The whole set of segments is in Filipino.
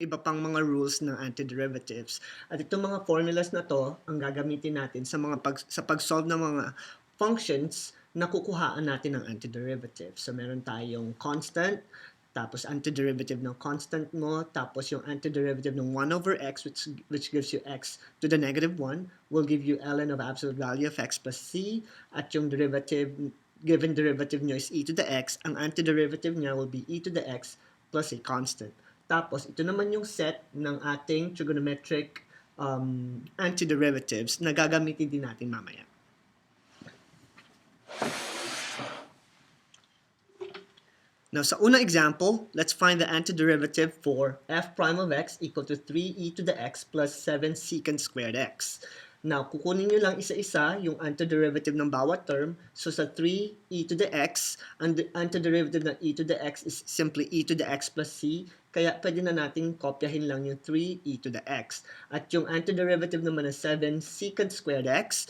iba pang mga rules ng antiderivatives. At itong mga formulas na to ang gagamitin natin sa mga pag, sa pag-solve ng mga functions na kukuhaan natin ng antiderivative. So meron tayong constant, tapos antiderivative ng constant mo, tapos yung antiderivative ng 1 over x which which gives you x to the negative 1 will give you ln of absolute value of x plus c at yung derivative given derivative nyo is e to the x, ang antiderivative niya will be e to the x plus a constant. Tapos, ito naman yung set ng ating trigonometric um, antiderivatives na gagamitin din natin mamaya. Now, sa unang example, let's find the antiderivative for f prime of x equal to 3e to the x plus 7 secant squared x. Now, kukunin nyo lang isa-isa yung antiderivative ng bawat term. So, sa 3e to the x, ang the antiderivative ng e to the x is simply e to the x plus c. Kaya, pwede na natin kopyahin lang yung 3e to the x. At yung antiderivative naman ng 7 secant squared x,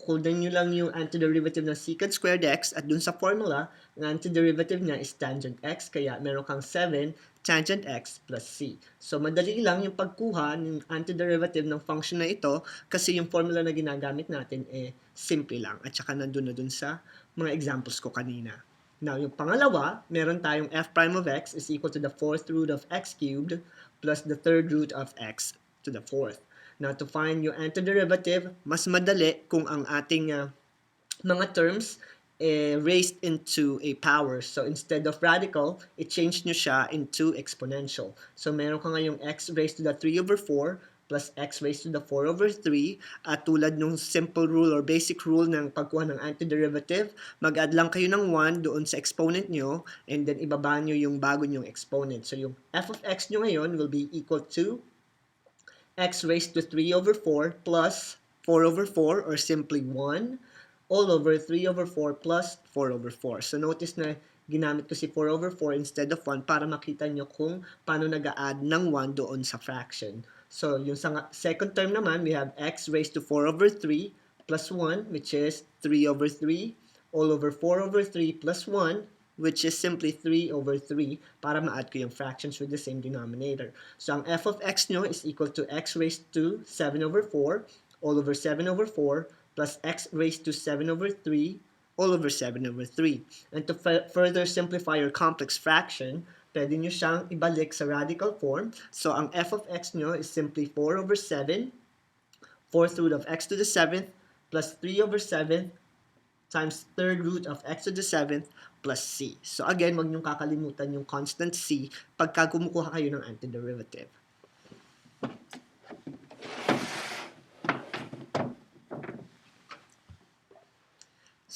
kukunin nyo lang yung antiderivative ng secant squared x at dun sa formula, ang antiderivative niya is tangent x, kaya meron kang 7 tangent x plus c. So, madali lang yung pagkuha ng antiderivative ng function na ito kasi yung formula na ginagamit natin eh simple lang at saka nandun na dun sa mga examples ko kanina. Now, yung pangalawa, meron tayong f prime of x is equal to the fourth root of x cubed plus the third root of x to the fourth. Now, to find yung antiderivative, mas madali kung ang ating uh, mga terms eh, raised into a power. So, instead of radical, i-change nyo siya into exponential. So, meron ka ngayong x raised to the 3 over 4 plus x raised to the 4 over 3 at tulad nung simple rule or basic rule ng pagkuha ng antiderivative, mag-add lang kayo ng 1 doon sa exponent nyo and then ibaba nyo yung bago nyong exponent. So, yung f of x nyo ngayon will be equal to x raised to 3 over 4 plus 4 over 4 or simply 1 all over 3 over 4 plus 4 over 4. So notice na ginamit ko si 4 over 4 instead of 1 para makita nyo kung paano nag-add ng 1 doon sa fraction. So yung second term naman, we have x raised to 4 over 3 plus 1 which is 3 over 3 all over 4 over 3 plus 1 which is simply 3 over 3 para ma-add ko yung fractions with the same denominator. So, ang f of x nyo is equal to x raised to 7 over 4 all over 7 over 4 plus x raised to 7 over 3 all over 7 over 3. And to further simplify your complex fraction, pwede nyo siyang ibalik sa radical form. So, ang f of x nyo is simply 4 over 7, 4th root of x to the 7th, plus 3 over 7 times third root of x to the 7th plus c. So again, wag niyong kakalimutan yung constant c pagka kumukuha kayo ng antiderivative.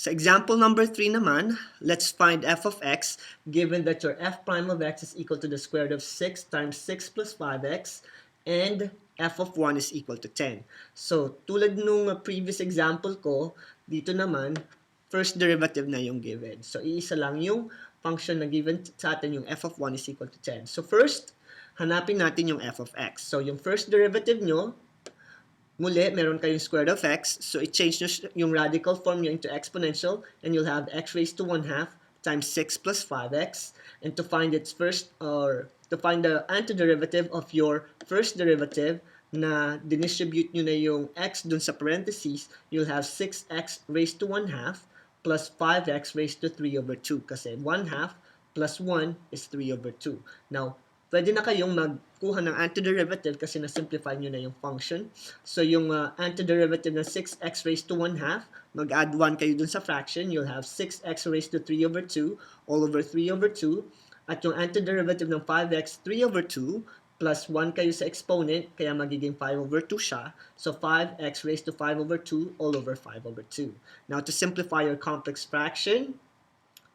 Sa example number 3 naman, let's find f of x given that your f prime of x is equal to the square root of 6 times 6 plus 5x and f of 1 is equal to 10. So, tulad nung previous example ko, dito naman, first derivative na yung given. So, iisa lang yung function na given sa atin, yung f of 1 is equal to 10. So, first, hanapin natin yung f of x. So, yung first derivative nyo, muli, meron kayong square of x. So, i-change nyo yung radical form nyo into exponential and you'll have x raised to 1 half times 6 plus 5x. And to find its first, or to find the antiderivative of your first derivative, na dinistribute nyo na yung x dun sa parentheses, you'll have 6x raised to 1 half plus 5x raised to 3 over 2 kasi 1 half plus 1 is 3 over 2. Now, pwede na kayong magkuha ng antiderivative kasi na-simplify nyo na yung function. So, yung uh, antiderivative ng 6x raised to 1 half, mag-add 1 kayo dun sa fraction, you'll have 6x raised to 3 over 2 all over 3 over 2. At yung antiderivative ng 5x, 3 over 2, plus 1 kayo sa exponent, kaya magiging 5 over 2 siya. So 5x raised to 5 over 2 all over 5 over 2. Now, to simplify your complex fraction,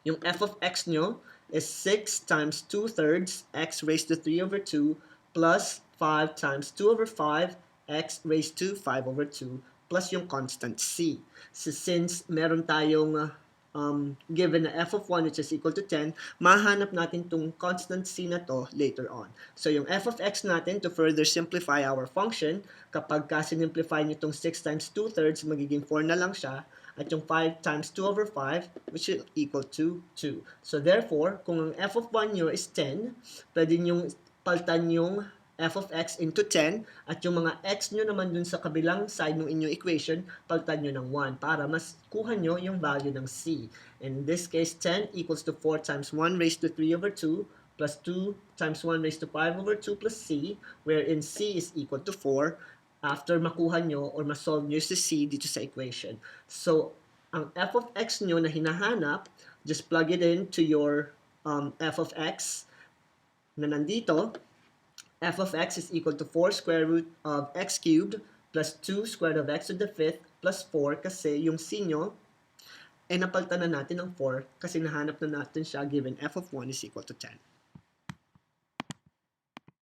yung f of x nyo is 6 times 2 thirds x raised to 3 over 2 plus 5 times 2 over 5 x raised to 5 over 2 plus yung constant c. So since meron tayong uh, um, given na f of 1 which is equal to 10, mahanap natin tong constant c na to later on. So yung f of x natin, to further simplify our function, kapag ka-simplify nyo itong 6 times 2 thirds, magiging 4 na lang siya. At yung 5 times 2 over 5, which is equal to 2. So therefore, kung ang f of 1 nyo is 10, pwede nyo paltan yung f of x into 10 at yung mga x nyo naman dun sa kabilang side ng inyong equation, palitan nyo ng 1 para mas kuha nyo yung value ng c. In this case, 10 equals to 4 times 1 raised to 3 over 2 plus 2 times 1 raised to 5 over 2 plus c, wherein c is equal to 4 after makuha nyo or masolve nyo si c dito sa equation. So, ang f of x nyo na hinahanap, just plug it in to your um, f of x na nandito, f of x is equal to 4 square root of x cubed plus 2 square root of x to the fifth plus 4 kasi yung c nyo, eh napalitan na natin ng 4 kasi nahanap na natin siya given f of 1 is equal to 10.